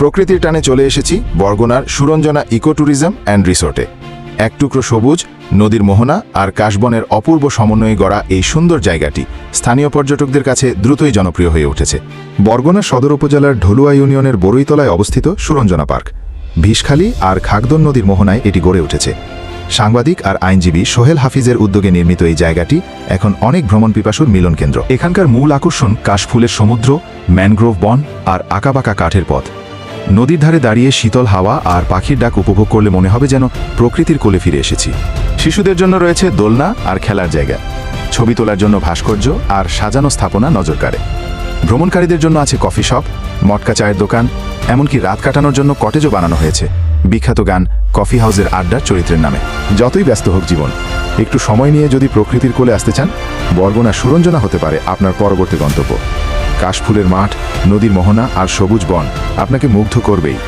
প্রকৃতির টানে চলে এসেছি বরগুনার সুরঞ্জনা ইকো ট্যুরিজম অ্যান্ড রিসোর্টে। এক টুকরো সবুজ, নদীর মোহনা আর কাশবনের অপূর্ব সমন্বয়ে গড়া এই সুন্দর জায়গাটি স্থানীয় পর্যটকদের কাছে দ্রুতই জনপ্রিয় হয়ে উঠেছে। বরগুনা সদর উপজেলার ঢলুয়া ইউনিয়নের বরৈতলায় অবস্থিত সুরঞ্জনা পার্ক। ভিশখালী আর খাগদন নদীর মোহনায় এটি গড়ে উঠেছে। সাংবাদিক আর আইনজীবী সোহেল হাফিজের উদ্যোগে নির্মিত এই জায়গাটি এখন অনেক ভ্রমণ পিপাসুর মিলন কেন্দ্র। এখানকার মূল আকর্ষণ কাশফুলের সমুদ্র, ম্যানগ্রোভ বন আর আঁকাবাঁকা কাঠের পথ। নদীর ধারে দাঁড়িয়ে শীতল হাওয়া আর পাখির ডাক উপভোগ করলে মনে হবে যেন প্রকৃতির কোলে ফিরে এসেছি। শিশুদের জন্য রয়েছে দোলনা আর খেলার জায়গা। ছবি তোলার জন্য ভাস্কর্য আর সাজানো স্থাপনা নজর কাড়ে। ভ্রমণকারীদের জন্য আছে কফি শপ, মটকা চায়ের দোকান, এমনকি রাত কাটানোর জন্য কটেজও বানানো হয়েছে। বিখ্যাত গান কফি হাউসের আড্ডার চরিত্রের নামে। যতই ব্যস্ত হোক জীবন, একটু সময় নিয়ে যদি প্রকৃতির কোলে আসতে চান, বরগুনা সুরঞ্জনা হতে পারে আপনার পরবর্তী গন্তব্য। কাশফুলের মাঠ নদীর মোহনা আর সবুজ বন। আপনাকে মুগ্ধ করবেই।